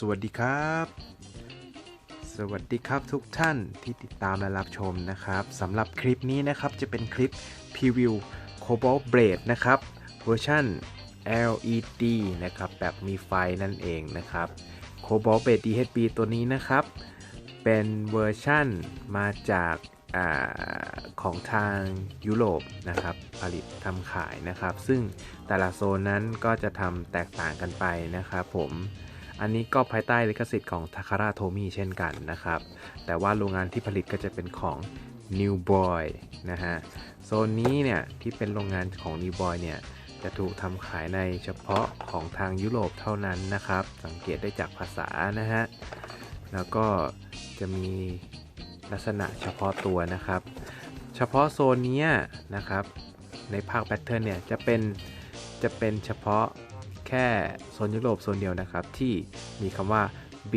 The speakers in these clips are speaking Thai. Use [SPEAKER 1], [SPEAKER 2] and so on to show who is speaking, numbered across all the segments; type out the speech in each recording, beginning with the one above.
[SPEAKER 1] สวัสดีครับ สวัสดีครับทุกท่านที่ติดตามและรับชมนะครับสำหรับคลิปนี้นะครับจะเป็นคลิปพรีวิว Cobalt Blade นะครับเวอร์ชัน LED นะครับแบบมีไฟนั่นเองนะครับ Cobalt Blade DHB ตัวนี้นะครับ เป็นเวอร์ชั่นมาจากอาของทางยุโรปนะครับ ผลิตทำขายนะครับ ซึ่งแต่ละโซนนั้นก็จะทำแตกต่างกันไปนะครับผม อันนี้ก็ภายใต้ลิขสิทธิ์ของทาคา r าโทมิเช่นกันนะครับ แต่ว่าโรงงานที่ผลิตก็จะเป็นของ New Boy นะฮะ โซนนี้เนี่ยที่เป็นโรงงานของ New Boy เนี่ยจะถูกทำขายในเฉพาะของทางยุโรปเท่านั้นนะครับ สังเกตได้จากภาษานะฮะ แล้วก็จะมีลักษณะเฉพาะตัวนะครับ เฉพาะโซนนี้นะครับ ในภาคแพทเทิร์นเนี่ยจะเป็นจะเป็นเฉพาะ แค่โซนยุโรปโซนเดียวนะครับ ที่มีคำว่า B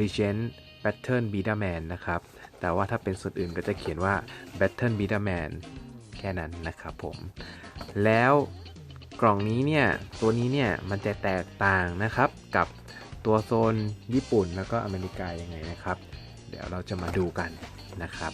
[SPEAKER 1] Legend Pattern b e t a Man นะครับ แต่ว่าถ้าเป็นส่วนอื่นก็จะเขียนว่า Battle b e t a Man แค่นั้นนะครับผม แล้วกล่องนี้เนี่ย ตัวนี้เนี่ย มันจะแตกต่างนะครับกับตัวโซนญี่ปุ่นแล้วก็อเมริกายังไงนะครับ เดี๋ยวเราจะมาดูกันนะครับ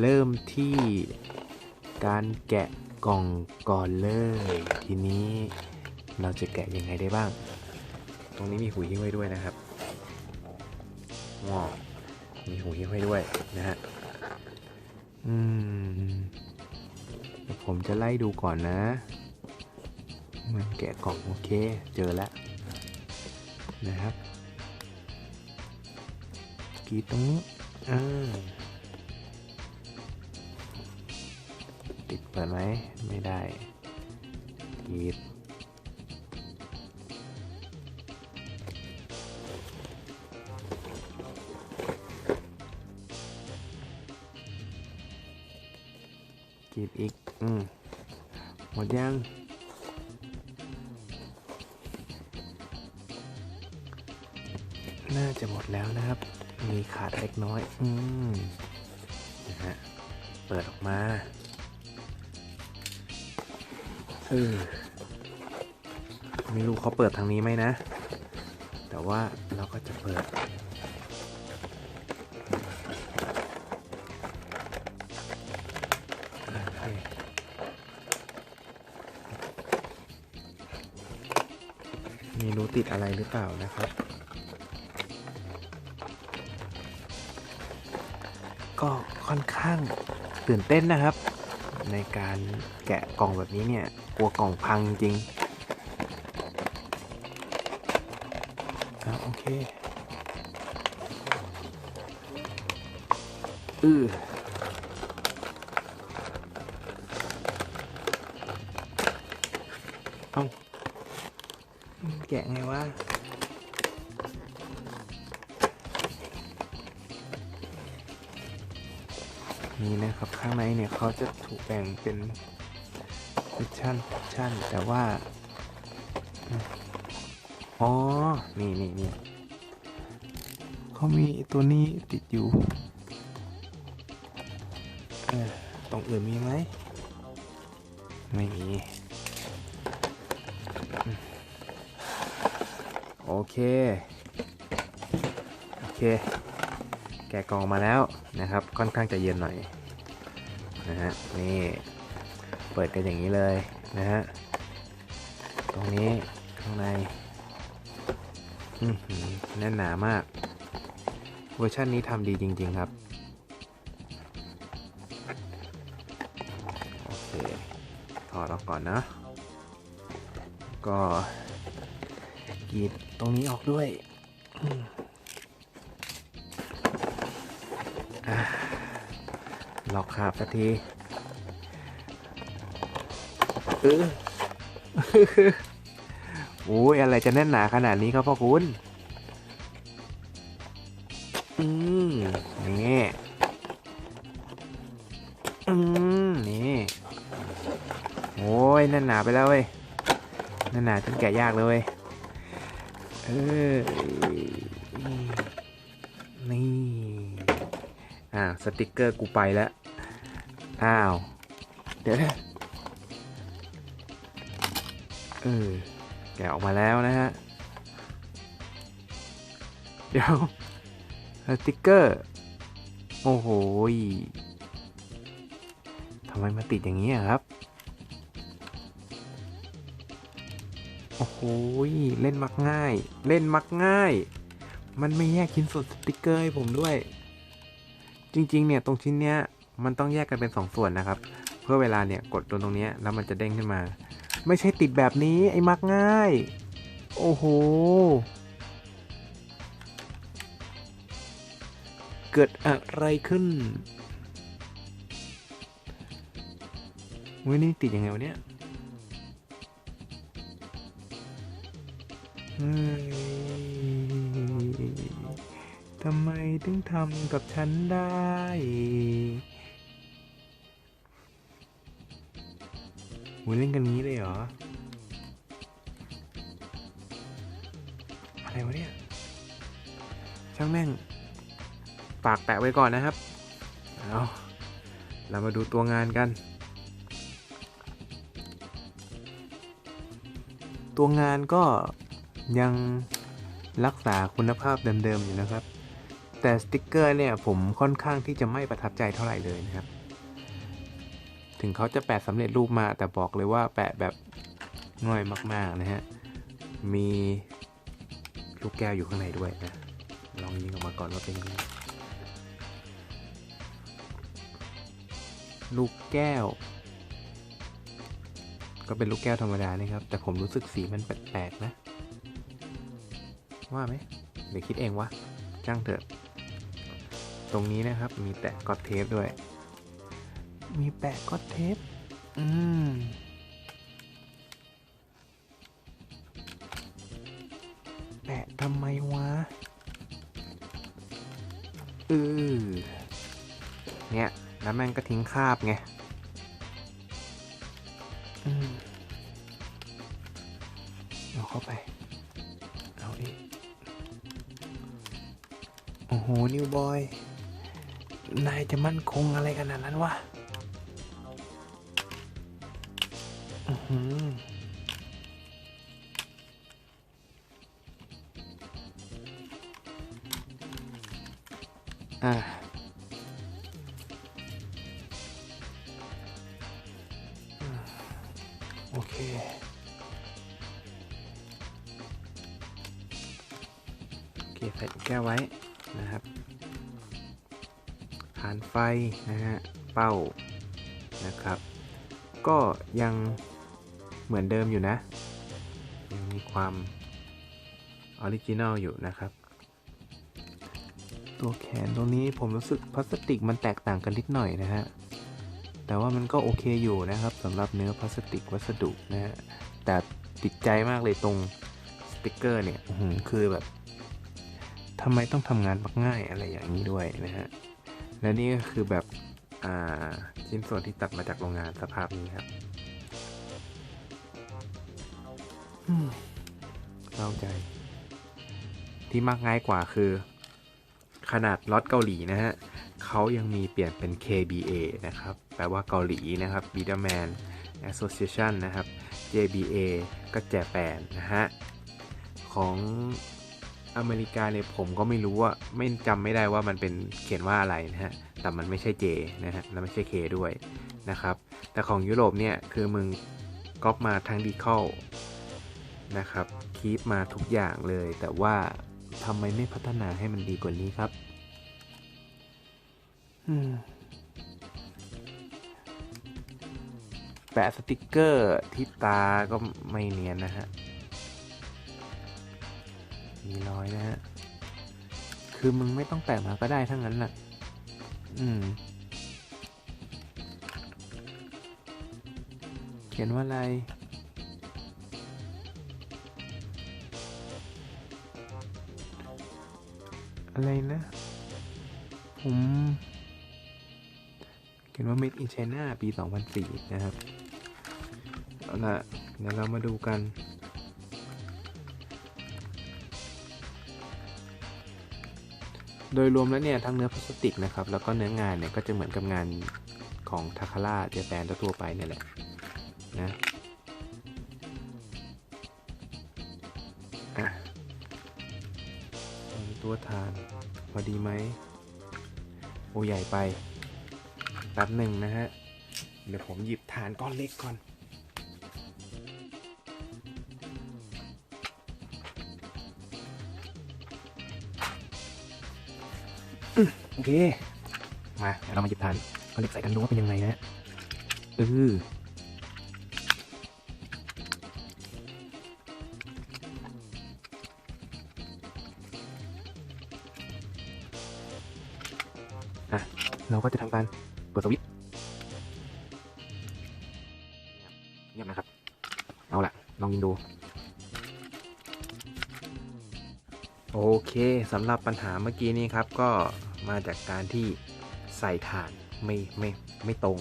[SPEAKER 1] เริ่มที่การแกะกล่องก่อนเลยทีนี้ เราจะแกะยังไงได้บ้าง ตรงนี้มีหูหิ้งไว้ด้วยนะครับว้าวมีหูหิ้งไว้ด้วยนะฮะ อืม ผมจะไล่ดูก่อนนะ มันแกะกล่องโอเค เจอแล้วนะครับกีดตรงนี้อ่าติดเปิดไหมไม่ได้กรี ดกรีดอีก อืม หมดยัง น่าจะหมดแล้วนะครับ มีขาดเล็กน้อย อืม นะฮะ เปิดออกมาเออไม่รู้เขาเปิดทางนี้ไหมนะ แต่ว่าเราก็จะเปิด มีรู้ติดอะไรหรือเปล่านะครับ ก็ค่อนข้างตื่นเต้นนะครับ ในการแกะกล่องแบบนี้เนี่ย กลัวกล่องพังจริงโอเค อือ กะไงวะนี่นะครับข้างในเนี่ยเขาจะถูกแบ่งเป็นเซสชั่นเซสชั่นแต่ว่า อ๋อ นี่นี่นี่เขามีตัวนี้ติดอยู่ เออตรงอื่นมีไหม ไม่มี โอเค โอเค แกะกองมาแล้วนะครับ ค่อนข้างจะเย็นหน่อยนะฮะ นี่ เปิดกันอย่างนี้เลยนะฮะ ตรงนี้ข้างในแน่นหนามาก เวอร์ชันนี้ทำดีจริง ๆ ครับ โอเค ถอดออกก่อนนะ ก็ กรีดตรงนี้ออกด้วยล็อกขาบสักทีเออโอ้ยอะไรจะแน่นหนาขนาดนี้ครับพ่อคุณ อืมนี่ อืมนี่ โอ้ยแน่นหนาไปแล้วเว้ยแน่นหนาจนแกะยากเลยเว้ย นี่อ้าสติกเกอร์กูไปแล้ว อ้าว เดี๋ยวนะเออแกะออกมาแล้วนะฮะ เดี๋ยวสติกเกอร์ โอ้โหทำไมมาติดอย่างนี้ครับ อ้โหเล่นมักง่าย เล่นมักง่าย มันไม่แยกชิ้นส่วนสติกเกอร์ให้ผมด้วย จริงๆ เนี่ยตรงชิ้นเนี้ยมันต้องแยกกันเป็นสองส่วนนะครับ เพื่อเวลาเนี่ยกดตัวตรงนี้แล้วมันจะเด้งขึ้นมา ไม่ใช่ติดแบบนี้ไอ้มักง่าย โอ้โห เกิดอะไรขึ้นวินี่ติดยังไงวะเนี่ย ทำไมถึงทำกับฉันได้วิเล่นกันงี้เลยเหรอ อะไรวะเนี่ย ช่างแม่ง ปากแปะไว้ก่อนนะครับ เอาเรามาดูตัวงานกัน ตัวงานก็ ยังรักษาคุณภาพเดิมๆอยู่นะครับ แต่สติกเกอร์เนี่ยผมค่อนข้างที่จะไม่ประทับใจเท่าไหร่เลยนะครับ ถึงเขาจะแปะสำเร็จรูปมาแต่บอกเลยว่าแปะแบบง่อยมากๆนะฮะ มีลูกแก้วอยู่ข้างในด้วยนะ ลองยิงออกมาก่อนว่าเป็นยังไงลูกแก้ว ก็เป็นลูกแก้วธรรมดานะครับ แต่ผมรู้สึกสีมันแปลกๆนะ ว่าไหมเดี๋ยวคิดเองวะจ้างเถอะ ตรงนี้นะครับมีแปะก๊อตเทปด้วย มีแปะก๊อตเทปอืมแปะทำไมวะเออเนี่ย แล้วแม่งก็ทิ้งคราบไงอืมเอาเข้าไป โอ้โห นิวบอย นายจะมั่นคงอะไรขนาดนั้นวะอือหืออะอืมโอเคโอเคใส่แก้วไว้ นะครับฐานไฟนะฮะเป้านะครับ ก็ยังเหมือนเดิมอยู่นะ ยังมีความออริจินอลอยู่นะครับ ตัวแขนตรงนี้ผมรู้สึกพลาสติกมันแตกต่างกันนิดหน่อยนะฮะแต่ว่ามันก็โอเคอยู่นะครับสำหรับเนื้อพลาสติกวัสดุนะฮะแต่ติดใจมากเลยตรงสติกเกอร์เนี่ยคือแบบ ทำไมต้องทำงานมักง่ายอะไรอย่างนี้ด้วยนะฮะ และนี่ก็คือแบบอ่าชิ้นส่วนที่ตัดมาจากโรงงานสภาพนี้ครับเศร้าใจ ที่มากง่ายกว่าคือ ขนาดล็อตเกาหลีนะฮะเขายังมีเปลี่ยนเป็น KBA นะครับ แปลว่าเกาหลีนะครับ b i d e r m a n Association นะครับ JBA ก็แจแปนนะฮะ ของ อเมริกาเนี่ยผมก็ไม่รู้ว่าไม่จำไม่ได้ว่ามันเป็นเขียนว่าอะไรนะฮะ แต่มันไม่ใช่ J นะฮะ และไม่ใช่ K ด้วยนะครับ แต่ของยุโรปเนี่ยคือมึงก๊อปมาทั้งดีคอลนะครับคีปมาทุกอย่างเลย แต่ว่าทำไมไม่พัฒนาให้มันดีกว่านี้ครับแปะสติกเกอร์ที่ตาก็ไม่เนียนนะฮะ มีร้อยนะฮะ คือมึงไม่ต้องแปะมาก็ได้ทั้งนั้นน่ะอืม เขียนว่าอะไร อะไรนะ ผม เขียนว่า Made in China ปี 2004 นะครับ เอาล่ะเดี๋ยวเรามาดูกัน โดยรวมแล้วเนี่ยทั้งเนื้อพลาสติกนะครับแล้วก็เนื้องานเนี่ยก็จะเหมือนกับงานของทาคาร่าเจแปนทั่วไปเนี่ยแหละนะอะตัวทานพอดีไหมโอใหญ่ไปแป๊บหนึ่งนะฮะ เดี๋ยวผมหยิบฐานก้อนเล็กก่อน โอเค มาเดี๋ยวเรามาหยิบฐานก้อนเล็กใส่กันดูว่าเป็นยังไงนะเอออะเราก็จะทำการเปิดสวิตช์เงียบนะครับ เอาละลองยิงดู โอเคสำหรับปัญหาเมื่อกี้นี้ครับก็ มาจากการที่ใส่ฐานไม่ไม่ไม่ตรง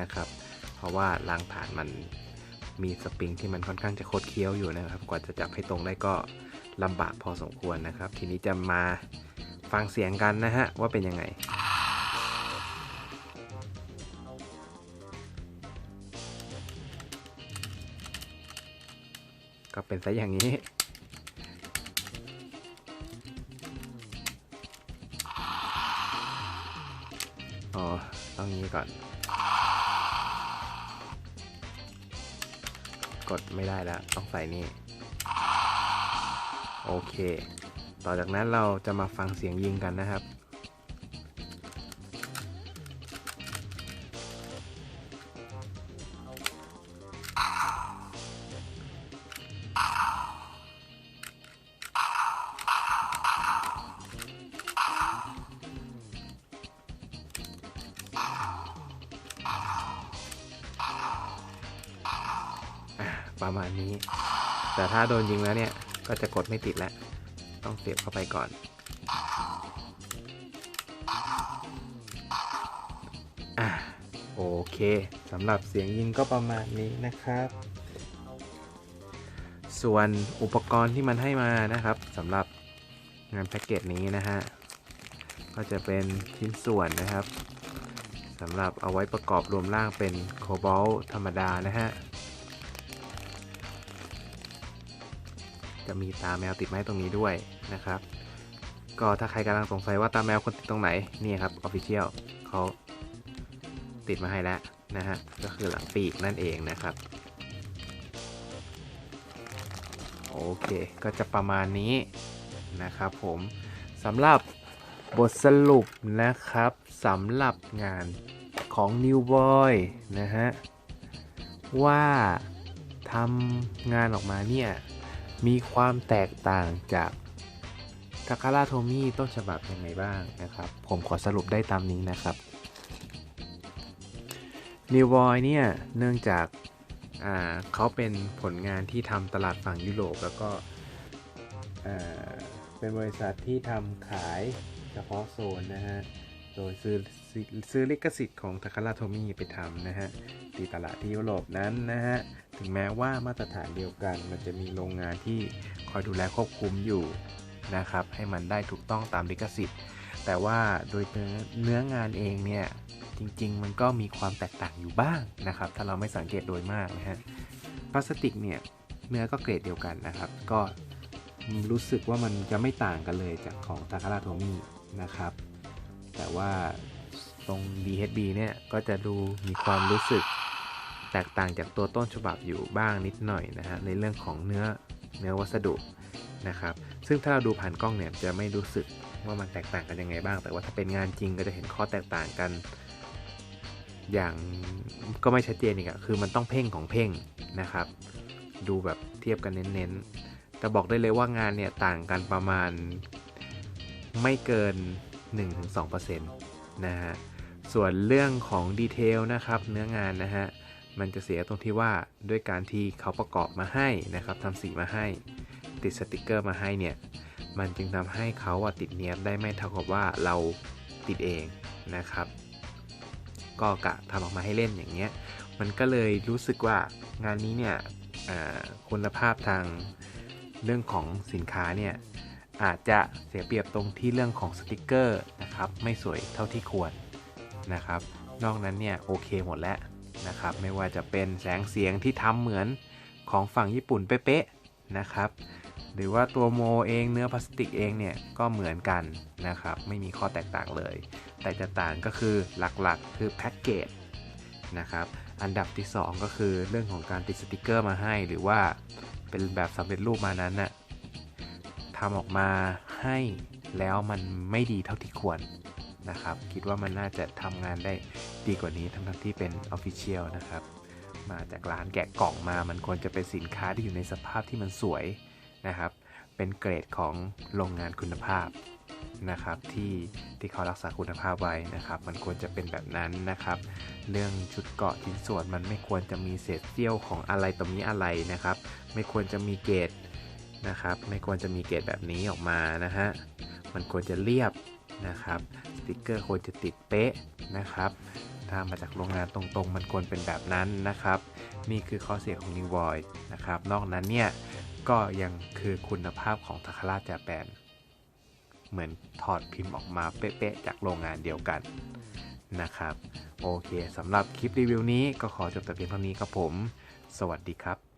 [SPEAKER 1] นะครับ เพราะว่ารางฐานมันมีสปริงที่มันค่อนข้างจะโคดเคี้ยวอยู่นะครับ กว่าจะจับให้ตรงได้ก็ลำบากพอสมควรนะครับ ทีนี้จะมาฟังเสียงกันนะฮะว่าเป็นยังไงก็เป็นซะอย่างนี้ ก่อน กดไม่ได้แล้ว ต้องใส่นี่ โอเค ต่อจากนั้นเราจะมาฟังเสียงยิงกันนะครับ ประมาณนี้ แต่ถ้าโดนยิงแล้วเนี่ย ก็จะกดไม่ติดแล้ว ต้องเสียบเข้าไปก่อน อะโอเคสำหรับเสียงยิงก็ประมาณนี้นะครับ ส่วนอุปกรณ์ที่มันให้มานะครับสำหรับงานแพ็กเกจนี้นะฮะ ก็จะเป็นชิ้นส่วนนะครับสำหรับเอาไว้ประกอบรวมร่างเป็นโคบอลธรรมดานะฮะ จะมีตาแมวติดไมาให้ตรงนี้ด้วยนะครับ ก็ถ้าใครกำลังสงสัยว่าตาแมวคนติดตรงไหนนี่ครับ Official เขาติดมาให้แล้วนะฮะก็คือหลังปีกนั่นเองนะครับโอเค ก็จะประมาณนี้นะครับผมสำหรับบทสรุปนะครับสำหรับงานของ New Boy นะฮะ ว่าทำงานออกมาเนี่ย มีความแตกต่างจากทาคาราโทมิต้นฉบับยังไงบ้างนะครับ ผมขอสรุปได้ตามนี้นะครับ New Boy เนี่ย เนื่องจากาเขาเป็นผลงานที่ทำตลาดฝั่งยุโรป แล้วก็เป็นบริษัทที่ทำขายเฉพาะโซนนะฮะ โดยซื้อซื้อลิขสิทธิ์ของทาคาราโทมิไปทำนะฮะตีตลาดที่ยุโรปนั้นนะฮะ ถึงแม้ว่ามาตรฐานเดียวกัน มันจะมีโรงงานที่คอยดูแลควบคุมอยู่นะครับ ให้มันได้ถูกต้องตามลิขสิทธิ์ แต่ว่าโดยเนื้องานเองเนี่ย จริง ๆ มันก็มีความแตกต่างอยู่บ้างนะครับ ถ้าเราไม่สังเกตโดยมากนะฮะ พลาสติกเนี่ย เนื้อก็เกรดเดียวกันนะครับ ก็รู้สึกว่ามันจะไม่ต่างกันเลยจากของทาคาราโทมินะครับ แต่ว่าตรง DHB เนี่ย ก็จะดูมีความรู้สึก แตกต่างจากตัวต้นฉบับอยู่บ้างนิดหน่อยนะฮะในเรื่องของเนื้อเนื้อวัสดุนะครับ ซึ่งถ้าเราดูผ่านกล้องเนี่ยจะไม่รู้สึกว่ามันแตกต่างกันยังไงบ้าง แต่ว่าถ้าเป็นงานจริงก็จะเห็นข้อแตกต่างกัน อย่างก็ไม่ชัดเจนอีกอะคือมันต้องเพ่งของเพ่งนะครับ ดูแบบเทียบกันเน้นๆ แต่บอกได้เลยว่างานเนี่ยต่างกันประมาณไม่เกิน 1-2%นะฮะ ส่วนเรื่องของดีเทลนะครับเนื้องานนะฮะ มันจะเสียตรงที่ว่าด้วยการที่เขาประกอบมาให้นะครับทำสีมาให้ ติดสติกเกอร์มาให้เนี่ยมันจึงทำให้เขาอะติดเนียบได้ไม่เท่ากับว่าเราติดเองนะครับ ก็กะทำออกมาให้เล่นอย่างเงี้ยมันก็เลยรู้สึกว่างานนี้เนี่ยคุณภาพทางเรื่องของสินค้าเนี่ยอาจจะเสียเปรียบตรงที่เรื่องของสติกเกอร์นะครับไม่สวยเท่าที่ควรนะครับ นอกนั้นเนี่ยโอเคหมดแล้ว นะครับ ไม่ว่าจะเป็นแสงเสียงที่ทำเหมือนของฝั่งญี่ปุ่นเป๊ะๆนะครับ หรือว่าตัวโมเองเนื้อพลาสติกเองเนี่ยก็เหมือนกันนะครับ ไม่มีข้อแตกต่างเลย แต่จะต่างก็คือหลักๆ คือแพ็กเกจนะครับ อันดับที่ 2 ก็คือเรื่องของการติดสติกเกอร์มาให้ หรือว่าเป็นแบบสำเร็จรูปมานั้นน่ะทำออกมาให้แล้วมันไม่ดีเท่าที่ควร นะครับ คิดว่ามันน่าจะทำงานได้ดีกว่านี้ทั้งที่เป็นออฟฟิเชียลนะครับ มาจากร้านแกะกล่องมา มันควรจะเป็นสินค้าที่อยู่ในสภาพที่มันสวยนะครับ เป็นเกรดของโรงงานคุณภาพนะครับที่ที่เขารักษาคุณภาพไว้นะครับ มันควรจะเป็นแบบนั้นนะครับ เรื่องชุดเกาะชิ้นส่วนมันไม่ควรจะมีเศษเสี้ยวของอะไรตรงนี้อะไรนะครับ ไม่ควรจะมีเกรดนะครับ ไม่ควรจะมีเกรดแบบนี้ออกมานะฮะมันควรจะเรียบ นะครับสติกเกอร์ควรจะติดเป๊ะนะครับ ถ้ามาจากโรงงานตรงๆ มันควรเป็นแบบนั้นนะครับ นี่คือข้อเสียของ New Void นะครับ นอกนั้นเนี่ยก็ยังคือคุณภาพของทาคาร่าจาแปนเหมือนถอดพิมพ์ออกมาเป๊ะๆจากโรงงานเดียวกันนะครับ โอเคสำหรับคลิปรีวิวนี้ก็ขอจบแต่เพียงเท่านี้ครับผม สวัสดีครับ